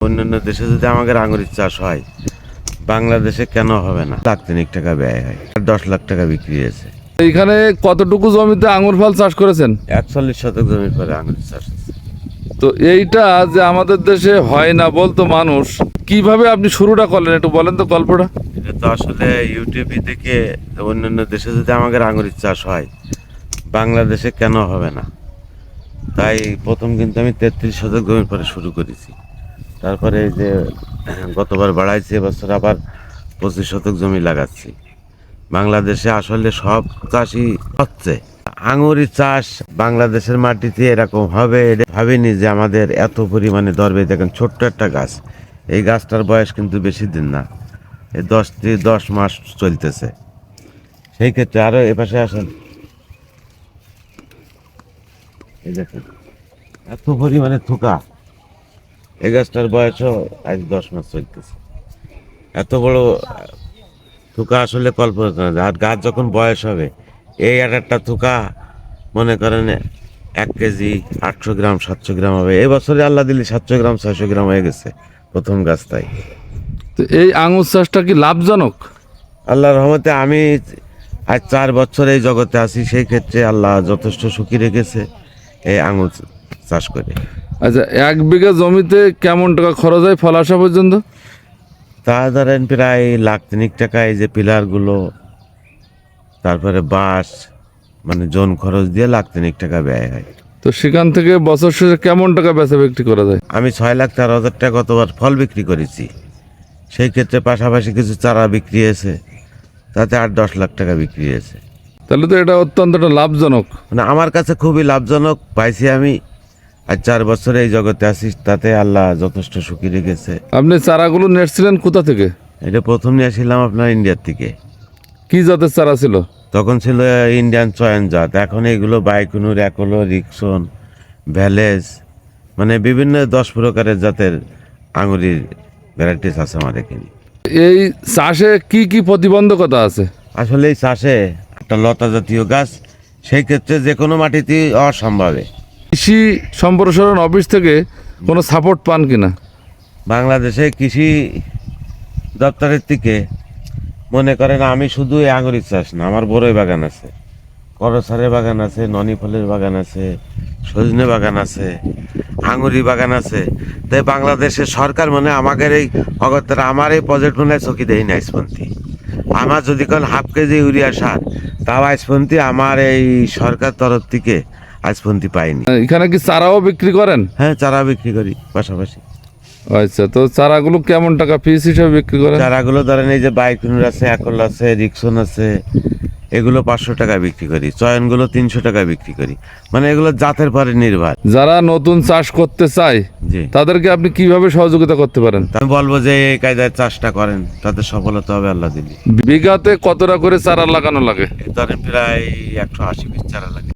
অন্যান্য দেশে যদি আমাদের আঙুরের চাষ হয় বাংলাদেশে কেন হবে না? লাখ তিনেক টাকা ব্যয় হয় আর দশ লাখ টাকা বিক্রি হয়েছে। এখানে কতটুকু জমিতে আঙুর ফল চাষ করেছেন? একচল্লিশ শতক জমির পরে আঙুরের চাষ তো এইটা যে আমাদের দেশে হয় না বলতো মানুষ কীভাবে আপনি শুরুটা করলেন একটু বলেন তো গল্পটা? এটা তো আসলে ইউটিউবে থেকে অন্যান্য দেশে যদি আমাদের আঙুরের চাষ হয় বাংলাদেশে কেন হবে না? তাই প্রথম কিন্তু আমি তেত্রিশ শতক জমির পরে শুরু করেছি। তারপরে এই যে, গতবার বাড়াইছি এবছর আবার পঁচিশ শতক জমি লাগাচ্ছি। বাংলাদেশে আসলে সব চাষই হচ্ছে। আঙুরি চাষ বাংলাদেশের মাটিতে এরকম হবে, এটা ভাবিনি যে আমাদের এত পরিমাণে ধরবে দেখেন ছোট্ট একটা গাছ। এই গাছটার বয়স কিন্তু বেশি দিন না। এই দশ থেকে দশ মাস চলতেছে। সেই ক্ষেত্রে আরও এপাশে আসেন। এই দেখেন, এত পরিমাণে থুকা। এই গাছটার বয়সও আজ দশ মাস চলতেছে। এত বড় থুকা আসলে কল্পনা। আর গাছ যখন বয়স হবে এই এক একটা থুকা মনে করেন এক কেজি আটশো গ্রাম সাতশো গ্রাম হবে। এই বছরে আল্লাহ দিলি সাতশো গ্রাম ছয়শো গ্রাম হয়ে গেছে প্রথম গাছ তাই। তো এই আঙুর চাষটা কি লাভজনক? আল্লাহর রহমতে আমি আজ চার বছর এই জগতে আছি সেই ক্ষেত্রে আল্লাহ যথেষ্ট সুখী রেখেছে এই আঙুর চাষ করে। আচ্ছা এক বিঘা জমিতে কেমন টাকা খরচ হয় ফল আসা পর্যন্ত? তা ধরেন প্রায় লাখ তিনিক টাকা এই যে পিলারগুলো তারপরে বাঁশ মানে জোন খরচ দিয়ে লাখ তিনিক টাকা ব্যয় হয়। তো সেখান থেকে বছর শেষে কেমন টাকা বেচা বিক্রি করা যায়? আমি ছয় লাখ তেরো হাজার টাকা গতবার ফল বিক্রি করেছি। সেই ক্ষেত্রে পাশাপাশি কিছু চারা বিক্রি হয়েছে তাতে আট দশ লাখ টাকা বিক্রি হয়েছে। তাহলে তো এটা অত্যন্ত লাভজনক। মানে আমার কাছে খুবই লাভজনক পাইছি আমি আর চার বছরে এই জগতে আছি তাতে আল্লাহ যথেষ্ট সুখী রেখেছে। আপনি চারাগুলো নেটছিলেন কোথা থেকে? এটা প্রথম নিয়ে আসছিলাম আপনার ইন্ডিয়ার থেকে। কি জাতের চারা ছিল? তখন ছিল ইন্ডিয়ান চয়ন জাত। এখন এগুলো বাইকুনুর একলো রিক্সন ভ্যালেজ মানে বিভিন্ন দশ প্রকারের জাতের আঙুরির ভ্যারাইটিস আছে আমার এখানে। এই চাষে কি কি প্রতিবন্ধকতা আছে? আসলে এই চাষে একটা লতা জাতীয় গাছ সেই ক্ষেত্রে যে কোনো মাটিতেই অসম্ভবে। কৃষি সম্প্রসারণ অফিস থেকে কোনো সাপোর্ট পান কিনা? বাংলাদেশে কৃষি দপ্তরের থেকে মনে করেন আমি শুধু এই আঙুরির চাষ না, আমার বড়ই বাগান আছে। করসারের বাগান আছে ননি ফলের বাগান আছে, সজনে বাগান আছে, আঙুরি বাগান আছে। তাই বাংলাদেশের সরকার মানে আমাদের এই অগত্যা আমার এই প্রজেক্ট মনে হয় চকি দেয় না আইসপন্থী। আমার যদি কোন হাফ কেজি ইউরিয়া সার, তাও আইসপন্থী আমার এই সরকার তরফ থেকে আইসপন্থী পাইনি। এখানে কি চারাও বিক্রি করেন? হ্যাঁ চারা বিক্রি করি পাশাপাশি। আচ্ছা তো চারাগুলো কেমন টাকা পিস হিসাবে বিক্রি করেন? চারাগুলো ধরেন এই যে বাইকুনুর আছে একল আছে রিক্সন আছে এগুলো পাঁচশো টাকা বিক্রি করি চয়নগুলো তিনশো টাকা বিক্রি করি। মানে এগুলো জাতের পরে নির্ভর। যারা নতুন চাষ করতে চায় তাদেরকে আপনি কীভাবে সহযোগিতা করতে পারেন? আমি বলব যে এই কায়দায় চাষটা করেন তাতে সফলতা হবে আল্লাহ দিলি। বিঘাতে কতটা করে চারা লাগানো লাগে? ধরেন প্রায় একশো আশি পিস চারা লাগে।